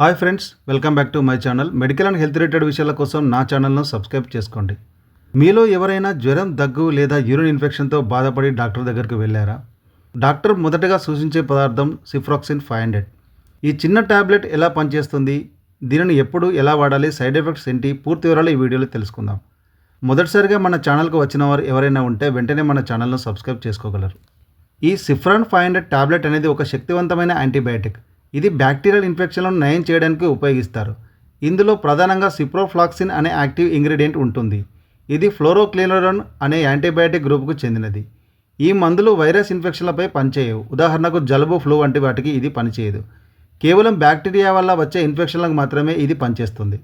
Hi friends welcome back to my channel. Medical and health related విషయాల కోసం నా ఛానల్ను సబ్స్క్రైబ్ చేసుకోండి. మీలో ఎవరైనా జ్వరం దగ్గు లేదా యూరిన్ ఇన్ఫెక్షన్తో బాధపడి డాక్టర్ దగ్గరికి వెళ్ళారా? డాక్టర్ మొదటగా సూచించే పదార్థం సిఫ్రాక్సిన్ ఫైవ్ హండ్రెడ్. ఈ చిన్న టాబ్లెట్ ఎలా పనిచేస్తుంది? దీనిని ఎప్పుడు ఎలా వాడాలి? సైడ్ ఎఫెక్ట్స్ ఏంటి? పూర్తి వివరాలు ఈ వీడియోలో తెలుసుకుందాం. మొదటిసారిగా మన ఛానల్కు వచ్చిన వారు ఎవరైనా ఉంటే వెంటనే మన ఛానల్ను సబ్స్క్రైబ్ చేసుకోగలరు. ఈ సిఫ్రాన్ ఫైవ్ హండ్రెడ్ ట్యాబ్లెట్ అనేది ఒక శక్తివంతమైన యాంటీబయాటిక్. ఇది బ్యాక్టీరియల్ ఇన్ఫెక్షన్లను నయం చేయడానికి ఉపయోగిస్తారు. ఇందులో ప్రధానంగా సిప్రోఫ్లాక్సిన్ అనే యాక్టివ్ ఇంగ్రీడియంట్ ఉంటుంది. ఇది ఫ్లోరోక్లినరోన్ అనే యాంటీబయాటిక్ గ్రూపుకు చెందినది. ఈ మందులు వైరస్ ఇన్ఫెక్షన్లపై పనిచేయవు. ఉదాహరణకు జలుబు ఫ్లూ వంటి వాటికి ఇది పనిచేయదు. కేవలం బ్యాక్టీరియా వల్ల వచ్చే ఇన్ఫెక్షన్లకు మాత్రమే ఇది పనిచేస్తుంది.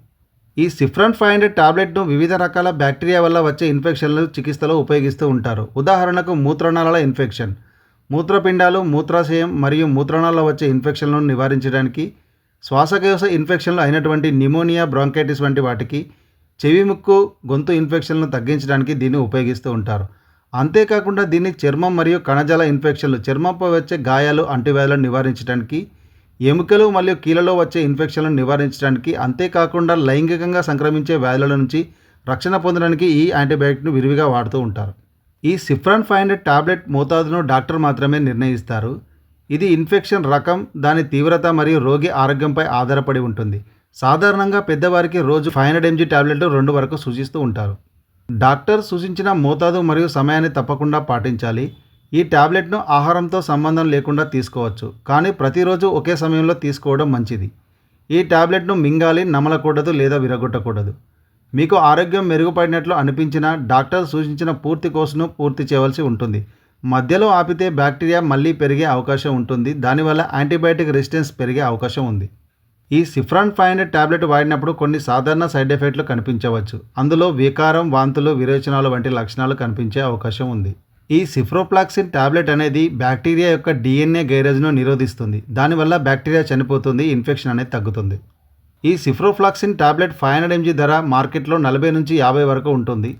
ఈ సిఫ్రన్ ఫైవ్ హండ్రెడ్ టాబ్లెట్ను వివిధ రకాల బ్యాక్టీరియా వల్ల వచ్చే ఇన్ఫెక్షన్లు చికిత్సలో ఉపయోగిస్తూ ఉంటారు. ఉదాహరణకు మూత్రనాళాల ఇన్ఫెక్షన్. మూత్రపిండాలు మూత్రాశయం మరియు మూత్రనాళాల్లో వచ్చే ఇన్ఫెక్షన్లను నివారించడానికి శ్వాసకోశ ఇన్ఫెక్షన్లు అయినటువంటి నిమోనియా బ్రాంకైటిస్ వంటి వాటికి చెవి ముక్కు గొంతు ఇన్ఫెక్షన్లను తగ్గించడానికి దీన్ని ఉపయోగిస్తూ ఉంటారు. అంతేకాకుండా దీన్ని చర్మం మరియు కణజాల ఇన్ఫెక్షన్లు చర్మంపై వచ్చే గాయాలు అంటువ్యాధులను నివారించడానికి ఎముకలు మరియు కీళ్ళలో వచ్చే ఇన్ఫెక్షన్లను నివారించడానికి అంతేకాకుండా లైంగికంగా సంక్రమించే వ్యాధుల నుంచి రక్షణ పొందడానికి ఈ యాంటీబయాటిక్ను విరివిగా వాడుతూ ఉంటారు. ఈ సిఫ్రాన్ ఫైవ్ హండ్రెడ్ టాబ్లెట్ మోతాదును డాక్టర్ మాత్రమే నిర్ణయిస్తారు. ఇది ఇన్ఫెక్షన్ రకం దాని తీవ్రత మరియు రోగి ఆరోగ్యంపై ఆధారపడి ఉంటుంది. సాధారణంగా పెద్దవారికి రోజు ఫైవ్ హండ్రెడ్ ఎంజీ టాబ్లెట్లు రెండు వరకు సూచిస్తూ ఉంటారు. డాక్టర్ సూచించిన మోతాదు మరియు సమయాన్ని తప్పకుండా పాటించాలి. ఈ టాబ్లెట్ను ఆహారంతో సంబంధం లేకుండా తీసుకోవచ్చు కానీ ప్రతిరోజు ఒకే సమయంలో తీసుకోవడం మంచిది. ఈ టాబ్లెట్ను మింగాలి నమలకూడదు లేదా విరగొట్టకూడదు. మీకు ఆరోగ్యం మెరుగుపడినట్లు అనిపించినా డాక్టర్ సూచించిన పూర్తి కోర్సును పూర్తి చేయవలసి ఉంటుంది. మధ్యలో ఆపితే బ్యాక్టీరియా మళ్ళీ పెరిగే అవకాశం ఉంటుంది. దానివల్ల యాంటీబయాటిక్ రెసిస్టెన్స్ పెరిగే అవకాశం ఉంది. ఈ సిఫ్రాన్ ఫైవ్ హండ్రెడ్ టాబ్లెట్ వాడినప్పుడు కొన్ని సాధారణ సైడ్ ఎఫెక్ట్లు కనిపించవచ్చు. అందులో వికారం వాంతులు విరేచనాలు వంటి లక్షణాలు కనిపించే అవకాశం ఉంది. ఈ సిఫ్రోప్లాక్సిన్ టాబ్లెట్ అనేది బ్యాక్టీరియా యొక్క డిఎన్ఏ గైరేజ్ను నిరోధిస్తుంది. దానివల్ల బ్యాక్టీరియా చనిపోతుంది ఇన్ఫెక్షన్ అనేది తగ్గుతుంది. ఈ ciprofloxacin tablet five hundred MG ధర మార్కెట్లో నలభై నుంచి యాభై వరకు ఉంటుంది.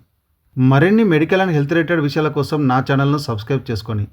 మరిన్ని మెడికల్ అండ్ హెల్త్ రిలేటెడ్ విషయాల కోసం నా ఛానల్ను సబ్స్క్రైబ్ చేసుకొని